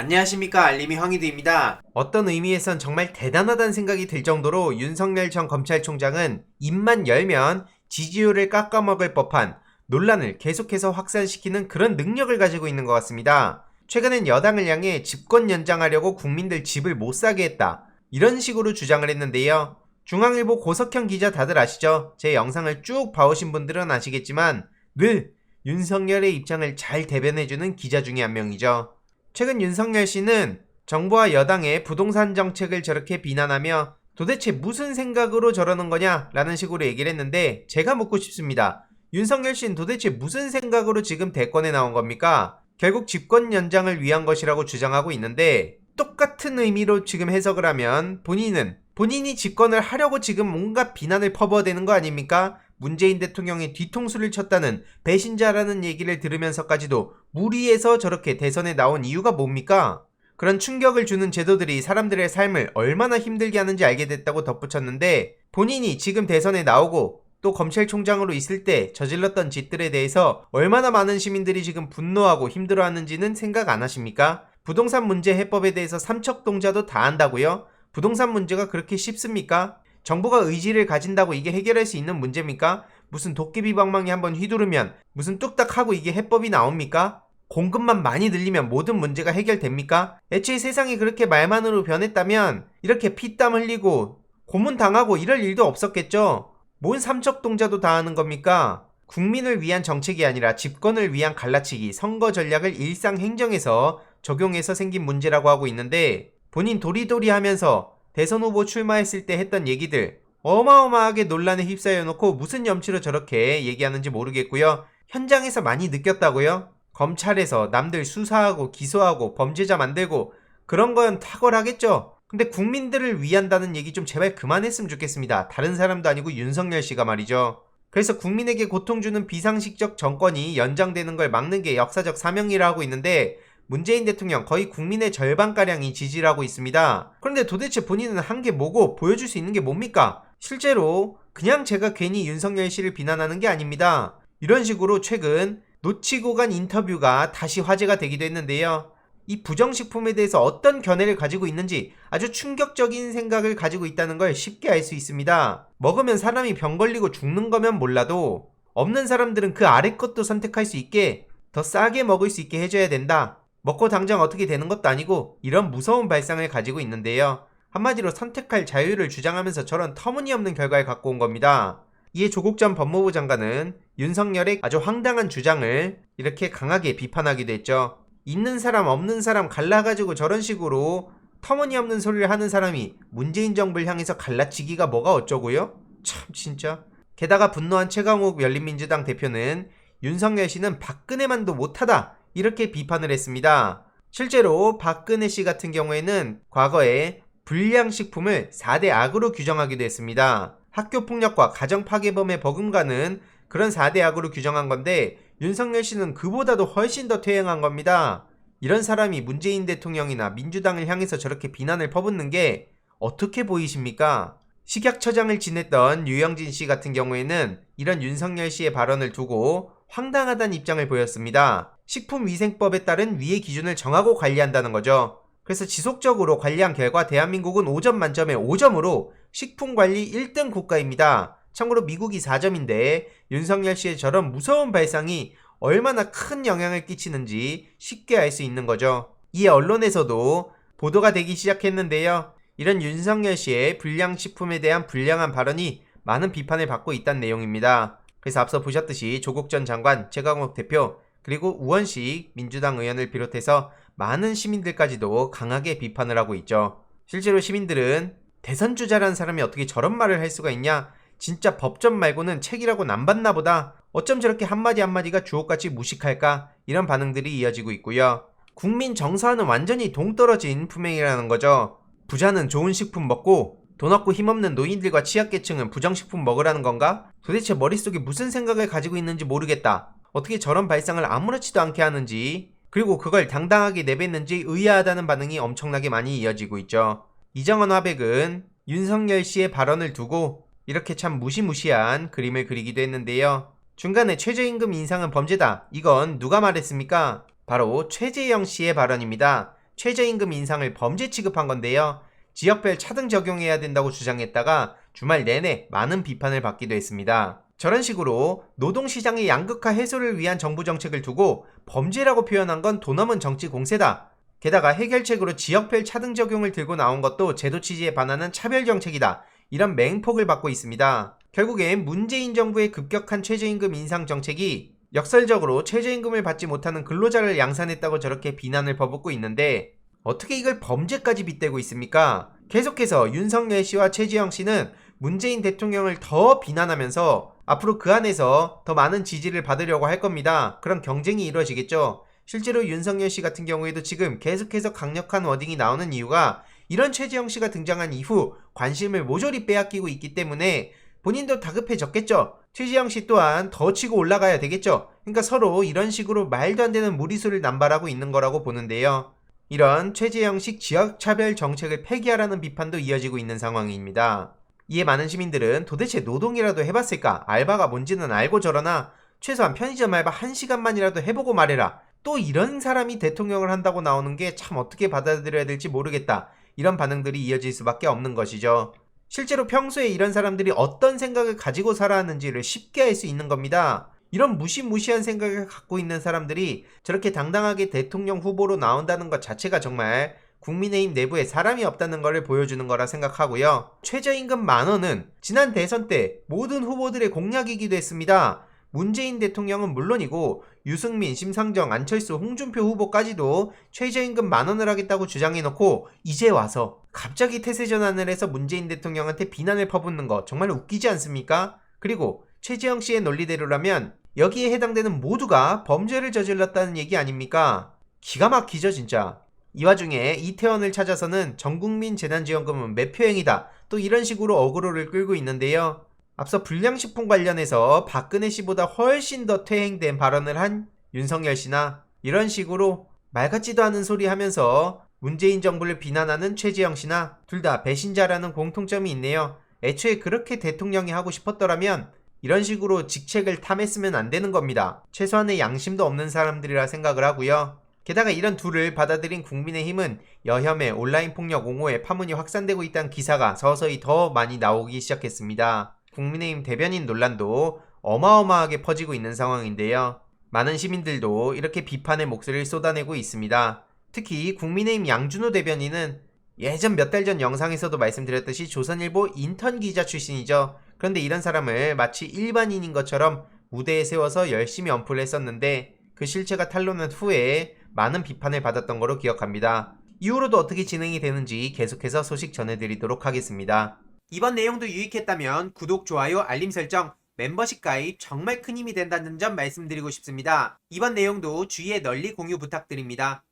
안녕하십니까 알림이 황희두입니다. 어떤 의미에선 정말 대단하다는 생각이 들 정도로 윤석열 전 검찰총장은 입만 열면 지지율을 깎아먹을 법한 논란을 계속해서 확산시키는 그런 능력을 가지고 있는 것 같습니다. 최근엔 여당을 향해 집권 연장하려고 국민들 집을 못 사게 했다. 이런 식으로 주장을 했는데요. 중앙일보 고석현 기자 다들 아시죠? 제 영상을 쭉 봐오신 분들은 아시겠지만 늘 윤석열의 입장을 잘 대변해주는 기자 중에 한 명이죠. 최근 윤석열 씨는 정부와 여당의 부동산 정책을 저렇게 비난하며 도대체 무슨 생각으로 저러는 거냐 라는 식으로 얘기를 했는데 제가 묻고 싶습니다. 윤석열 씨는 도대체 무슨 생각으로 지금 대권에 나온 겁니까? 결국 집권 연장을 위한 것이라고 주장하고 있는데 똑같은 의미로 지금 해석을 하면 본인은 본인이 집권을 하려고 지금 뭔가 비난을 퍼부어대는 거 아닙니까? 문재인 대통령이 뒤통수를 쳤다는 배신자라는 얘기를 들으면서까지도 무리해서 저렇게 대선에 나온 이유가 뭡니까? 그런 충격을 주는 제도들이 사람들의 삶을 얼마나 힘들게 하는지 알게 됐다고 덧붙였는데 본인이 지금 대선에 나오고 또 검찰총장으로 있을 때 저질렀던 짓들에 대해서 얼마나 많은 시민들이 지금 분노하고 힘들어하는지는 생각 안 하십니까? 부동산 문제 해법에 대해서 삼척동자도 다 안다고요? 부동산 문제가 그렇게 쉽습니까? 정부가 의지를 가진다고 이게 해결할 수 있는 문제입니까? 무슨 도깨비 방망이 한번 휘두르면 무슨 뚝딱 하고 이게 해법이 나옵니까? 공급만 많이 늘리면 모든 문제가 해결됩니까? 애초에 세상이 그렇게 말만으로 변했다면 이렇게 피땀 흘리고 고문 당하고 이럴 일도 없었겠죠? 뭔 삼척동자도 다 하는 겁니까? 국민을 위한 정책이 아니라 집권을 위한 갈라치기, 선거 전략을 일상 행정에서 적용해서 생긴 문제라고 하고 있는데 본인 도리도리 하면서 대선 후보 출마했을 때 했던 얘기들 어마어마하게 논란에 휩싸여 놓고 무슨 염치로 저렇게 얘기하는지 모르겠고요. 현장에서 많이 느꼈다고요? 검찰에서 남들 수사하고 기소하고 범죄자 만들고 그런 건 탁월하겠죠. 근데 국민들을 위한다는 얘기 좀 제발 그만했으면 좋겠습니다. 다른 사람도 아니고 윤석열 씨가 말이죠. 그래서 국민에게 고통 주는 비상식적 정권이 연장되는 걸 막는 게 역사적 사명이라 하고 있는데 문재인 대통령 거의 국민의 절반가량이 지지를 하고 있습니다. 그런데 도대체 본인은 한 게 뭐고 보여줄 수 있는 게 뭡니까? 실제로 그냥 제가 괜히 윤석열 씨를 비난하는 게 아닙니다. 이런 식으로 최근 놓치고 간 인터뷰가 다시 화제가 되기도 했는데요. 이 부정식품에 대해서 어떤 견해를 가지고 있는지 아주 충격적인 생각을 가지고 있다는 걸 쉽게 알 수 있습니다. 먹으면 사람이 병 걸리고 죽는 거면 몰라도 없는 사람들은 그 아래 것도 선택할 수 있게 더 싸게 먹을 수 있게 해줘야 된다. 먹고 당장 어떻게 되는 것도 아니고 이런 무서운 발상을 가지고 있는데요. 한마디로 선택할 자유를 주장하면서 저런 터무니없는 결과를 갖고 온 겁니다. 이에 조국 전 법무부 장관은 윤석열의 아주 황당한 주장을 이렇게 강하게 비판하기도 했죠. 있는 사람 없는 사람 갈라가지고 저런 식으로 터무니없는 소리를 하는 사람이 문재인 정부를 향해서 갈라치기가 뭐가 어쩌고요? 참 진짜. 게다가 분노한 최강욱 열린민주당 대표는 윤석열 씨는 박근혜만도 못하다 이렇게 비판을 했습니다. 실제로 박근혜 씨 같은 경우에는 과거에 불량식품을 4대 악으로 규정하기도 했습니다. 학교 폭력과 가정 파괴범에 버금가는 그런 4대 악으로 규정한 건데 윤석열 씨는 그보다도 훨씬 더 퇴행한 겁니다. 이런 사람이 문재인 대통령이나 민주당을 향해서 저렇게 비난을 퍼붓는 게 어떻게 보이십니까? 식약처장을 지냈던 유영진 씨 같은 경우에는 이런 윤석열 씨의 발언을 두고 황당하다는 입장을 보였습니다. 식품위생법에 따른 위의 기준을 정하고 관리한다는 거죠. 그래서 지속적으로 관리한 결과 대한민국은 5점 만점에 5점으로 식품관리 1등 국가입니다. 참고로 미국이 4점인데 윤석열 씨의 저런 무서운 발상이 얼마나 큰 영향을 끼치는지 쉽게 알 수 있는 거죠. 이에 언론에서도 보도가 되기 시작했는데요. 이런 윤석열 씨의 불량식품에 대한 불량한 발언이 많은 비판을 받고 있다는 내용입니다. 그래서 앞서 보셨듯이 조국 전 장관, 최강욱 대표, 그리고 우원식 민주당 의원을 비롯해서 많은 시민들까지도 강하게 비판을 하고 있죠. 실제로 시민들은 대선 주자라는 사람이 어떻게 저런 말을 할 수가 있냐? 진짜 법전 말고는 책이라고 남봤나 보다. 어쩜 저렇게 한마디 한마디가 주옥같이 무식할까? 이런 반응들이 이어지고 있고요. 국민 정서와는 완전히 동떨어진 품행이라는 거죠. 부자는 좋은 식품 먹고 돈 없고 힘없는 노인들과 취약계층은 부정식품 먹으라는 건가? 도대체 머릿속에 무슨 생각을 가지고 있는지 모르겠다. 어떻게 저런 발상을 아무렇지도 않게 하는지 그리고 그걸 당당하게 내뱉는지 의아하다는 반응이 엄청나게 많이 이어지고 있죠. 이정원 화백은 윤석열 씨의 발언을 두고 이렇게 참 무시무시한 그림을 그리기도 했는데요. 중간에 최저임금 인상은 범죄다. 이건 누가 말했습니까? 바로 최재형 씨의 발언입니다. 최저임금 인상을 범죄 취급한 건데요. 지역별 차등 적용해야 된다고 주장했다가 주말 내내 많은 비판을 받기도 했습니다. 저런 식으로 노동시장의 양극화 해소를 위한 정부 정책을 두고 범죄라고 표현한 건 도넘은 정치 공세다. 게다가 해결책으로 지역별 차등 적용을 들고 나온 것도 제도 취지에 반하는 차별 정책이다. 이런 맹폭을 받고 있습니다. 결국엔 문재인 정부의 급격한 최저임금 인상 정책이 역설적으로 최저임금을 받지 못하는 근로자를 양산했다고 저렇게 비난을 퍼붓고 있는데 어떻게 이걸 범죄까지 빗대고 있습니까? 계속해서 윤석열 씨와 최지영 씨는 문재인 대통령을 더 비난하면서 앞으로 그 안에서 더 많은 지지를 받으려고 할 겁니다. 그런 경쟁이 이루어지겠죠. 실제로 윤석열 씨 같은 경우에도 지금 계속해서 강력한 워딩이 나오는 이유가 이런 최지영 씨가 등장한 이후 관심을 모조리 빼앗기고 있기 때문에 본인도 다급해졌겠죠. 최지영 씨 또한 더 치고 올라가야 되겠죠. 그러니까 서로 이런 식으로 말도 안 되는 무리수를 남발하고 있는 거라고 보는데요. 이런 최재형식 지역차별 정책을 폐기하라는 비판도 이어지고 있는 상황입니다. 이에 많은 시민들은 도대체 노동이라도 해봤을까? 알바가 뭔지는 알고 저러나 최소한 편의점 알바 1시간만이라도 해보고 말해라. 또 이런 사람이 대통령을 한다고 나오는 게 참 어떻게 받아들여야 될지 모르겠다. 이런 반응들이 이어질 수밖에 없는 것이죠. 실제로 평소에 이런 사람들이 어떤 생각을 가지고 살아왔는지를 쉽게 알 수 있는 겁니다. 이런 무시무시한 생각을 갖고 있는 사람들이 저렇게 당당하게 대통령 후보로 나온다는 것 자체가 정말 국민의힘 내부에 사람이 없다는 것을 보여주는 거라 생각하고요. 최저임금 만 원은 지난 대선 때 모든 후보들의 공약이기도 했습니다. 문재인 대통령은 물론이고 유승민, 심상정, 안철수, 홍준표 후보까지도 최저임금 만 원을 하겠다고 주장해놓고 이제 와서 갑자기 태세 전환을 해서 문재인 대통령한테 비난을 퍼붓는 거 정말 웃기지 않습니까? 그리고 최재형 씨의 논리대로라면 여기에 해당되는 모두가 범죄를 저질렀다는 얘기 아닙니까? 기가 막히죠 진짜. 이 와중에 이태원을 찾아서는 전국민 재난지원금은 매표행이다. 또 이런 식으로 어그로를 끌고 있는데요. 앞서 불량식품 관련해서 박근혜 씨보다 훨씬 더 퇴행된 발언을 한 윤석열 씨나 이런 식으로 말 같지도 않은 소리 하면서 문재인 정부를 비난하는 최재형 씨나 둘 다 배신자라는 공통점이 있네요. 애초에 그렇게 대통령이 하고 싶었더라면 이런 식으로 직책을 탐했으면 안 되는 겁니다. 최소한의 양심도 없는 사람들이라 생각을 하고요. 게다가 이런 둘을 받아들인 국민의힘은 여혐의 온라인 폭력 옹호에 파문이 확산되고 있다는 기사가 서서히 더 많이 나오기 시작했습니다. 국민의힘 대변인 논란도 어마어마하게 퍼지고 있는 상황인데요. 많은 시민들도 이렇게 비판의 목소리를 쏟아내고 있습니다. 특히 국민의힘 양준호 대변인은 예전 몇 달 전 영상에서도 말씀드렸듯이 조선일보 인턴 기자 출신이죠. 그런데 이런 사람을 마치 일반인인 것처럼 무대에 세워서 열심히 언플을 했었는데 그 실체가 탄로난 후에 많은 비판을 받았던 거로 기억합니다. 이후로도 어떻게 진행이 되는지 계속해서 소식 전해드리도록 하겠습니다. 이번 내용도 유익했다면 구독, 좋아요, 알림 설정, 멤버십 가입 정말 큰 힘이 된다는 점 말씀드리고 싶습니다. 이번 내용도 주위에 널리 공유 부탁드립니다.